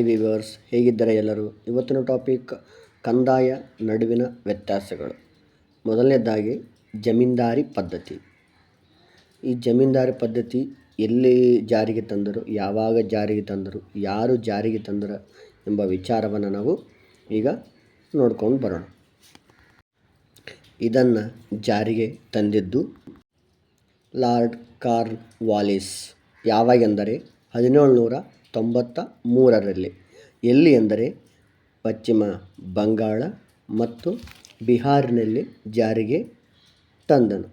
Hi viewers ಹೇಗಿದ್ದಾರೆ ಎಲ್ಲರೂ? ಇವತ್ತಿನ ಟಾಪಿಕ್ ಕಂದಾಯ ನಡುವಿನ ವ್ಯತ್ಯಾಸಗಳು. ಮೊದಲನೇದಾಗಿ, ಜಮೀನ್ದಾರಿ ಪದ್ಧತಿ. ಈ ಜಮೀನ್ದಾರಿ ಪದ್ಧತಿ ಎಲ್ಲಿ ಜಾರಿಗೆ ತಂದರು, ಯಾವಾಗ ಜಾರಿಗೆ ತಂದರು, ಯಾರು ಜಾರಿಗೆ ತಂದರು ಎಂಬ ವಿಚಾರವನ್ನು ನಾವು ಈಗ ನೋಡ್ಕೊಂಡು ಬರೋಣ. ಇದನ್ನು ಜಾರಿಗೆ ತಂದಿದ್ದು ಲಾರ್ಡ್ ಕಾರ್ನ್ ವಾಲಿಸ್. ಯಾವಾಗೆಂದರೆ ಹದಿನೇಳುನೂರ ತೊಂಬತ್ತ ಮೂರರಲ್ಲಿ. ಎಲ್ಲಿ ಎಂದರೆ ಪಶ್ಚಿಮ ಬಂಗಾಳ ಮತ್ತು ಬಿಹಾರಿನಲ್ಲಿ ಜಾರಿಗೆ ತಂದನು.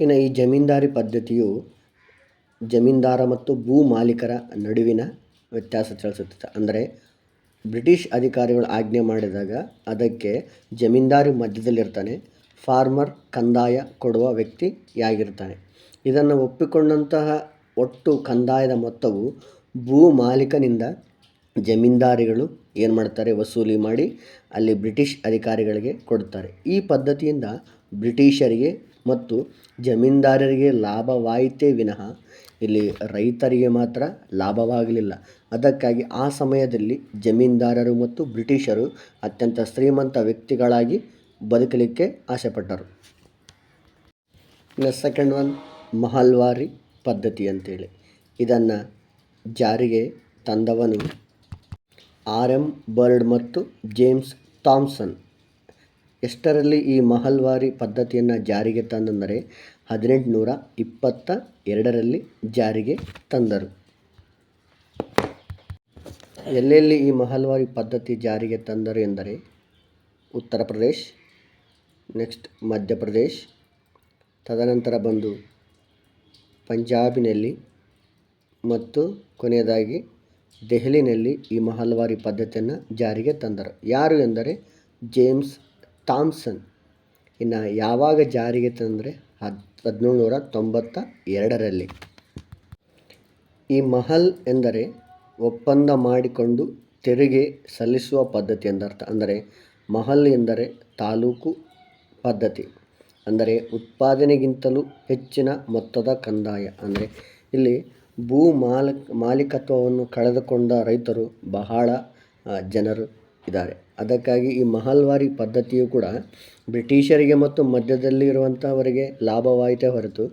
ಇನ್ನು ಈ ಜಮೀನ್ದಾರಿ ಪದ್ಧತಿಯು ಜಮೀನ್ದಾರ ಮತ್ತು ಭೂ ಮಾಲೀಕರ ನಡುವಿನ ವ್ಯತ್ಯಾಸ ತಿಳಿಸುತ್ತದೆ. ಅಂದರೆ ಬ್ರಿಟಿಷ್ ಅಧಿಕಾರಿಗಳು ಆಜ್ಞೆ ಮಾಡಿದಾಗ ಅದಕ್ಕೆ ಜಮೀನ್ದಾರಿ ಮಧ್ಯದಲ್ಲಿರ್ತಾನೆ, ಫಾರ್ಮರ್ ಕಂದಾಯ ಕೊಡುವ ವ್ಯಕ್ತಿಯಾಗಿರ್ತಾನೆ. ಇದನ್ನು ಒಪ್ಪಿಕೊಂಡಂತಹ ಒಟ್ಟು ಕಂದಾಯದ ಮೊತ್ತವು ಭೂ ಮಾಲೀಕನಿಂದ ಜಮೀನ್ದಾರಿಗಳು ಏನು ಮಾಡ್ತಾರೆ ವಸೂಲಿ ಮಾಡಿ ಅಲ್ಲಿ ಬ್ರಿಟಿಷ್ ಅಧಿಕಾರಿಗಳಿಗೆ ಕೊಡ್ತಾರೆ. ಈ ಪದ್ಧತಿಯಿಂದ ಬ್ರಿಟಿಷರಿಗೆ ಮತ್ತು ಜಮೀನ್ದಾರರಿಗೆ ಲಾಭವಾಯಿತೇ ವಿನಃ ಇಲ್ಲಿ ರೈತರಿಗೆ ಮಾತ್ರ ಲಾಭವಾಗಲಿಲ್ಲ. ಅದಕ್ಕಾಗಿ ಆ ಸಮಯದಲ್ಲಿ ಜಮೀನ್ದಾರರು ಮತ್ತು ಬ್ರಿಟಿಷರು ಅತ್ಯಂತ ಶ್ರೀಮಂತ ವ್ಯಕ್ತಿಗಳಾಗಿ ಬದುಕಲಿಕ್ಕೆ ಆಸೆಪಟ್ಟರು. ಇನ್ನು ಸೆಕೆಂಡ್ ಒನ್ ಮಹಲ್ವಾರಿ. ಪದ್ಧತಿ ಅಂತೇಳಿ. ಇದನ್ನು ಜಾರಿಗೆ ತಂದವನು ಆರ್ ಎಂ ಬರ್ಡ್ ಮತ್ತು ಜೇಮ್ಸ್ ಥಾಮ್ಸನ್. ಎಷ್ಟರಲ್ಲಿ ಈ ಮಹಲ್ವಾರಿ ಪದ್ಧತಿಯನ್ನು ಜಾರಿಗೆ ತಂದಂದರೆ ಹದಿನೆಂಟುನೂರ ಇಪ್ಪತ್ತ ಎರಡರಲ್ಲಿ ಜಾರಿಗೆ ತಂದರು. ಎಲ್ಲೆಲ್ಲಿ ಈ ಮಹಲ್ವಾರಿ ಪದ್ಧತಿ ಜಾರಿಗೆ ತಂದರು ಎಂದರೆ ಉತ್ತರ ಪ್ರದೇಶ್, ನೆಕ್ಸ್ಟ್ ಮಧ್ಯಪ್ರದೇಶ್ ತದನಂತರ ಬಂದು ಪಂಜಾಬಿನಲ್ಲಿ ಮತ್ತು ಕೊನೆಯದಾಗಿ ದೆಹಲಿನಲ್ಲಿ ಈ ಮಹಲ್ವಾರಿ ಪದ್ಧತಿಯನ್ನು ಜಾರಿಗೆ ತಂದರು. ಯಾರು ಎಂದರೆ ಜೇಮ್ಸ್ ಥಾಮ್ಸನ್. ಇನ್ನು ಯಾವಾಗ ಜಾರಿಗೆ ತಂದರೆ ಹದ್ ಹದಿನೇಳುನೂರ ತೊಂಬತ್ತ ಎರಡರಲ್ಲಿ. ಈ ಮಹಲ್ ಎಂದರೆ ಒಪ್ಪಂದ ಮಾಡಿಕೊಂಡು ತೆರಿಗೆ ಸಲ್ಲಿಸುವ ಪದ್ಧತಿ ಎಂದರ್ಥ. ಅಂದರೆ ಮಹಲ್ ಎಂದರೆ ತಾಲೂಕು ಪದ್ಧತಿ. ಅಂದರೆ ಉತ್ಪಾದನೆಗಿಂತಲೂ ಹೆಚ್ಚಿನ ಮೊತ್ತದ ಕಂದಾಯ. ಅಂದರೆ ಇಲ್ಲಿ ಭೂ ಮಾಲಕ್, ಮಾಲೀಕತ್ವವನ್ನು ಕಳೆದುಕೊಂಡ ರೈತರು ಬಹಳ ಜನರು ಇದ್ದಾರೆ. ಅದಕ್ಕಾಗಿ ಈ ಮಹಲ್ವಾರಿ ಪದ್ಧತಿಯು ಕೂಡ ಬ್ರಿಟಿಷರಿಗೆ ಮತ್ತು ಮಧ್ಯದಲ್ಲಿ ಇರುವಂಥವರಿಗೆ ಲಾಭವಾಯಿತೇ ಹೊರತು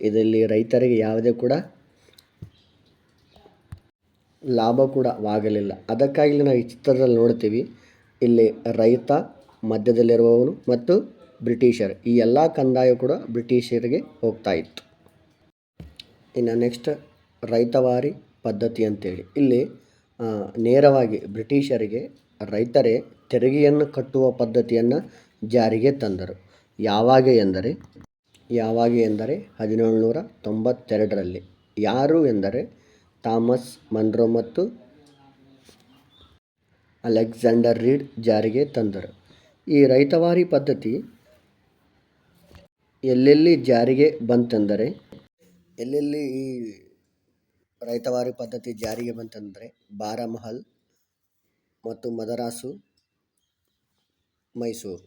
ಇದರಲ್ಲಿ ರೈತರಿಗೆ ಯಾವುದೇ ಕೂಡ ಲಾಭ ಕೂಡ ಆಗಲಿಲ್ಲ ಅದಕ್ಕಾಗಿ ನಾವು ಈ ಚಿತ್ರದಲ್ಲಿ ನೋಡ್ತೀವಿ. ಇಲ್ಲಿ ರೈತ ಮಧ್ಯದಲ್ಲಿರುವವನು ಮತ್ತು ಬ್ರಿಟಿಷರ್. ಈ ಎಲ್ಲ ಕಂದಾಯ ಕೂಡ ಬ್ರಿಟಿಷರಿಗೆ ಹೋಗ್ತಾ ಇತ್ತು. ಇನ್ನು ನೆಕ್ಸ್ಟ್ ರೈತವಾರಿ ಪದ್ಧತಿ ಅಂತೇಳಿ. ಇಲ್ಲಿ ನೇರವಾಗಿ ಬ್ರಿಟಿಷರಿಗೆ ರೈತರೇ ತೆರಿಗೆಯನ್ನು ಕಟ್ಟುವ ಪದ್ಧತಿಯನ್ನು ಜಾರಿಗೆ ತಂದರು. ಯಾವಾಗ ಎಂದರೆ ಯಾವಾಗ ಎಂದರೆ ಹದಿನೇಳುನೂರ ತೊಂಬತ್ತೆರಡರಲ್ಲಿ. ಯಾರು ಎಂದರೆ ಥಾಮಸ್ ಮನ್ರೋ ಮತ್ತು ಅಲೆಕ್ಸಾಂಡರ್ ರೀಡ್ ಜಾರಿಗೆ ತಂದರು. ಈ ರೈತವಾರಿ ಪದ್ಧತಿ ಎಲ್ಲೆಲ್ಲಿ ಜಾರಿಗೆ ಬಂತೆಂದರೆ? ಎಲ್ಲೆಲ್ಲಿ ಈ ರೈತವಾರಿ ಪದ್ಧತಿ ಜಾರಿಗೆ ಬಂತೆಂದರೆ? ಬಾರಾಮಹಲ್ ಮತ್ತು ಮದರಾಸು, ಮೈಸೂರು.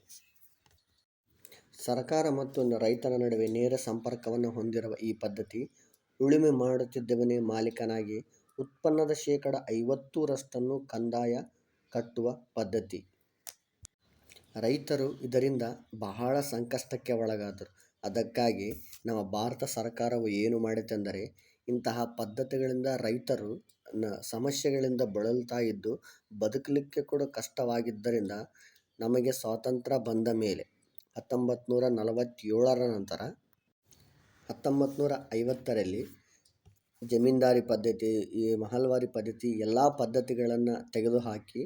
ಸರ್ಕಾರ ಮತ್ತು ರೈತನ ನಡುವೆ ನೇರ ಸಂಪರ್ಕವನ್ನು ಹೊಂದಿರುವ ಈ ಪದ್ಧತಿ ಉಳುಮೆ ಮಾಡುತ್ತಿದ್ದವನೇ ಮಾಲೀಕನಾಗಿ ಉತ್ಪನ್ನದ ಶೇಕಡ ಐವತ್ತರಷ್ಟನ್ನು ಕಂದಾಯ ಕಟ್ಟುವ ಪದ್ಧತಿ. ರೈತರು ಇದರಿಂದ ಬಹಳ ಸಂಕಷ್ಟಕ್ಕೆ ಒಳಗಾದರು. ಅದಕ್ಕಾಗಿ ನಮ್ಮ ಭಾರತ ಸರ್ಕಾರವು ಏನು ಮಾಡಿತೆಂದರೆ, ಇಂತಹ ಪದ್ಧತಿಗಳಿಂದ ರೈತರು ನ ಸಮಸ್ಯೆಗಳಿಂದ ಬಳಲ್ತಾ ಇದ್ದು ಬದುಕಲಿಕ್ಕೆ ಕೂಡ ಕಷ್ಟವಾಗಿದ್ದರಿಂದ ನಮಗೆ ಸ್ವಾತಂತ್ರ್ಯ ಬಂದ ಮೇಲೆ ಹತ್ತೊಂಬತ್ತು ನೂರ ನಲವತ್ತೇಳರ ನಂತರ ಹತ್ತೊಂಬತ್ತು ನೂರ ಐವತ್ತರಲ್ಲಿ ಜಮೀನ್ದಾರಿ ಪದ್ಧತಿ, ಈ ಮಹಲ್ವಾರಿ ಪದ್ಧತಿ ಎಲ್ಲ ಪದ್ಧತಿಗಳನ್ನು ತೆಗೆದುಹಾಕಿ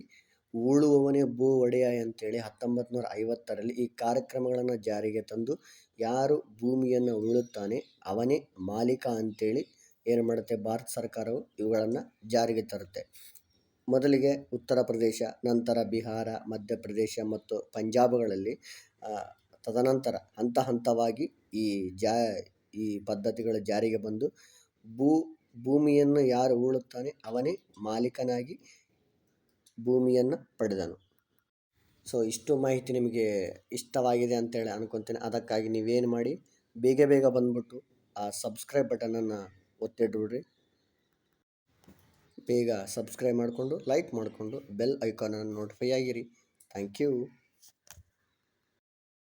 ಉಳುವವನೇ ಭೂ ಒಡೆಯ ಅಂತೇಳಿ ಹತ್ತೊಂಬತ್ತು ನೂರ ಐವತ್ತರಲ್ಲಿ ಈ ಕಾರ್ಯಕ್ರಮಗಳನ್ನು ಜಾರಿಗೆ ತಂದು ಯಾರು ಭೂಮಿಯನ್ನು ಉಳುತ್ತಾನೆ ಅವನೇ ಮಾಲೀಕ ಅಂತೇಳಿ ಏನು ಮಾಡುತ್ತೆ ಭಾರತ ಸರ್ಕಾರವು ಇವುಗಳನ್ನು ಜಾರಿಗೆ ತರುತ್ತೆ. ಮೊದಲಿಗೆ ಉತ್ತರ ಪ್ರದೇಶ, ನಂತರ ಬಿಹಾರ ಮಧ್ಯಪ್ರದೇಶ ಮತ್ತು ಪಂಜಾಬ್ಗಳಲ್ಲಿ ತದನಂತರ ಹಂತ ಹಂತವಾಗಿ ಈ ಜಾ, ಈ ಪದ್ಧತಿಗಳು ಜಾರಿಗೆ ಬಂದು ಭೂ, ಭೂಮಿಯನ್ನು ಯಾರು ಉಳುತ್ತಾನೆ ಅವನೇ ಮಾಲೀಕನಾಗಿ ಭೂಮಿಯನ್ನು ಪಡೆದನು. ಸೊ ಇಷ್ಟು ಮಾಹಿತಿ ನಿಮಗೆ ಇಷ್ಟವಾಗಿದೆ ಅಂತೇಳಿ ಅನ್ಕೊತೀನಿ. ಅದಕ್ಕಾಗಿ ನೀವೇನು ಮಾಡಿ, ಬೇಗ ಬೇಗ ಬಂದ್ಬಿಟ್ಟು ಆ ಸಬ್ಸ್ಕ್ರೈಬ್ ಬಟನನ್ನು ಒತ್ತಿಡ್ಬಿಡ್ರಿ. ಬೇಗ ಸಬ್ಸ್ಕ್ರೈಬ್ ಮಾಡಿಕೊಂಡು ಲೈಕ್ ಮಾಡಿಕೊಂಡು ಬೆಲ್ ಐಕಾನನ್ನು ನೋಟಿಫೈ ಆಗಿರಿ. Thank you